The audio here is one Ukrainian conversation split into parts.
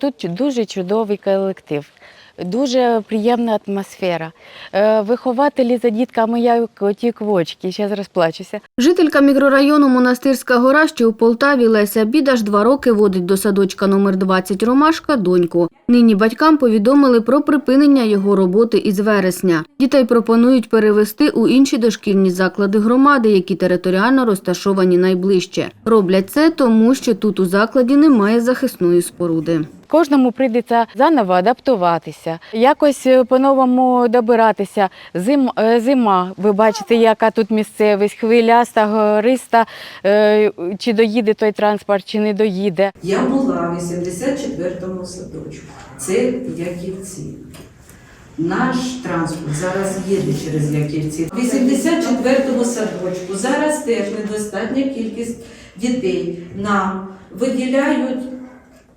Тут дуже чудовий колектив, дуже приємна атмосфера. Е, Вихователі за дітками, я коті квочки, зараз розплачуся. Жителька мікрорайону Монастирська гора, що у Полтаві Леся Бідаш два роки водить до садочка номер 20 Ромашка доньку. Нині батькам повідомили про припинення його роботи із вересня. Дітей пропонують перевести у інші дошкільні заклади громади, які територіально розташовані найближче. Роблять це тому, що тут у закладі немає захисної споруди. Кожному прийдеться заново адаптуватися, якось е, по-новому добиратися. Зим, е, зима, ви бачите, яка тут місцевість, хвиляста, гориста, е, чи доїде той транспорт, чи не доїде. Я була в 84-му садочку. Це Яківці. Наш транспорт зараз їде через Яківці. В 84-му садочку зараз теж недостатня кількість дітей. Нам виділяють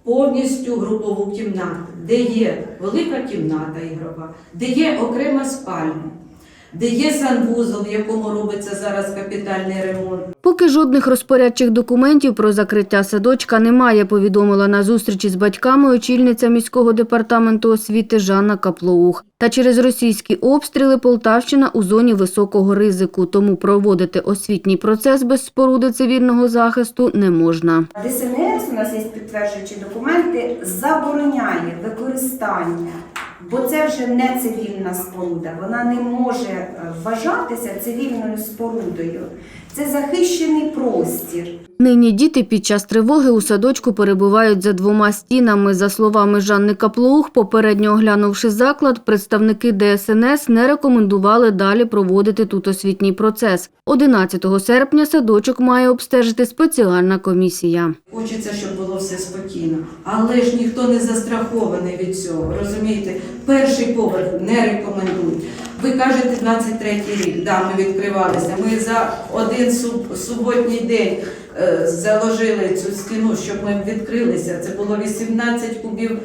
повністю групову кімнату, де є велика кімната ігрова, де є окрема спальня, де є санвузол, в якому робиться зараз капітальний ремонт. Поки жодних розпорядчих документів про закриття садочка немає, повідомила на зустрічі з батьками очільниця міського департаменту освіти Жанна Каплоух. Та через російські обстріли Полтавщина у зоні високого ризику, тому проводити освітній процес без споруди цивільного захисту не можна. ДСНС, у нас є підтверджуючі документи, забороняє використання, бо це вже не цивільна споруда, вона не може е, вважатися цивільною спорудою. Це захищений простір. Нині діти під час тривоги у садочку перебувають за двома стінами. За словами Жанни Каплоух, попередньо оглянувши заклад, представники ДСНС не рекомендували далі проводити тут освітній процес. 11 серпня садочок має обстежити спеціальна комісія. Хочеться, щоб було все спокійно, але ж ніхто не застрахований від цього. Розумієте, перший поверх не рекомендують. Ви кажете 23-й рік, да, ми відкривалися. Ми за один суб- суботній день е, заложили цю стіну, щоб ми відкрилися. Це було 18 кубів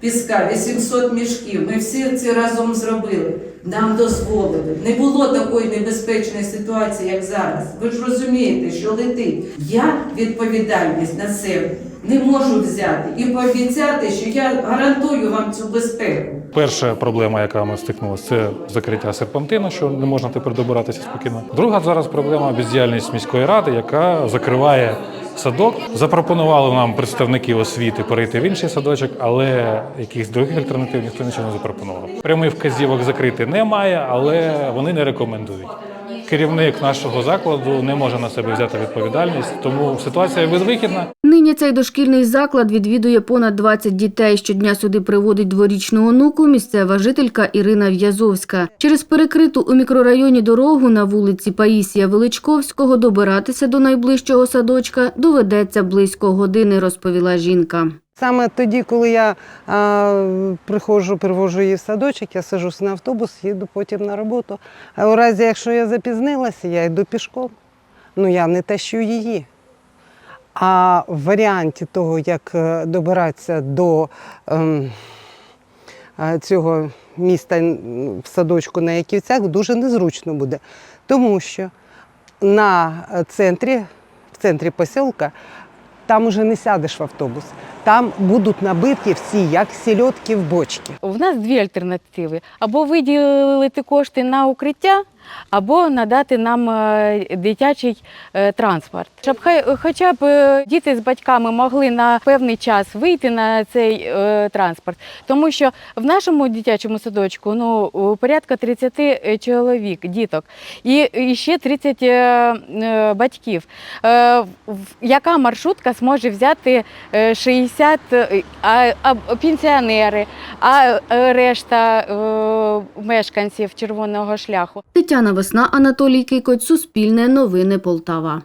піска, 800 мішків. Ми всі це разом зробили. Нам дозволили. Не було такої небезпечної ситуації, як зараз. Ви ж розумієте, що летить. Я відповідальність на себе не можу взяти і пообіцяти, що я гарантую вам цю безпеку. Перша проблема, яка ми стикнулася, це закриття серпантину, що не можна тепер добиратися спокійно. Друга зараз проблема бездіяльність міської ради, яка закриває садок. Запропонували нам представники освіти перейти в інший садочок, але якихось других альтернатив ніхто нічого не запропонував. Прямих вказівок закрити немає, але вони не рекомендують. Керівник нашого закладу не може на себе взяти відповідальність, тому ситуація безвихідна. Нині цей дошкільний заклад відвідує понад 20 дітей. Щодня сюди приводить дворічну онуку місцева жителька Ірина В'язовська. Через перекриту у мікрорайоні дорогу на вулиці Паїсія Величковського добиратися до найближчого садочка доведеться близько години, розповіла жінка. Саме тоді, коли я а, приходжу, привожу її в садочок, я сажусь на автобус, їду потім на роботу. А у разі, якщо я запізнилася, я йду пішком. Ну я не тащу її. А в варіанті того, як е, добиратися до ем, е, цього міста в садочку на Яківцях, дуже незручно буде. Тому що на центрі, в центрі посілка, там уже не сядеш в автобус. Там будуть набиті всі, як сільотки в бочки. У нас дві альтернативи: або виділити кошти на укриття, або надати нам е, дитячий е, транспорт, щоб хоча б е, діти з батьками могли на певний час вийти на цей транспорт. Тому що в нашому дитячому садочку ну порядка 30 чоловік, діток, і, ще 30 е, е, батьків. Яка маршрутка зможе взяти е, 60 е, а, а пенсіонери, а решта мешканців червоного шляху? Тетяна Весна, Анатолій Кикоть, Суспільне новини Полтава.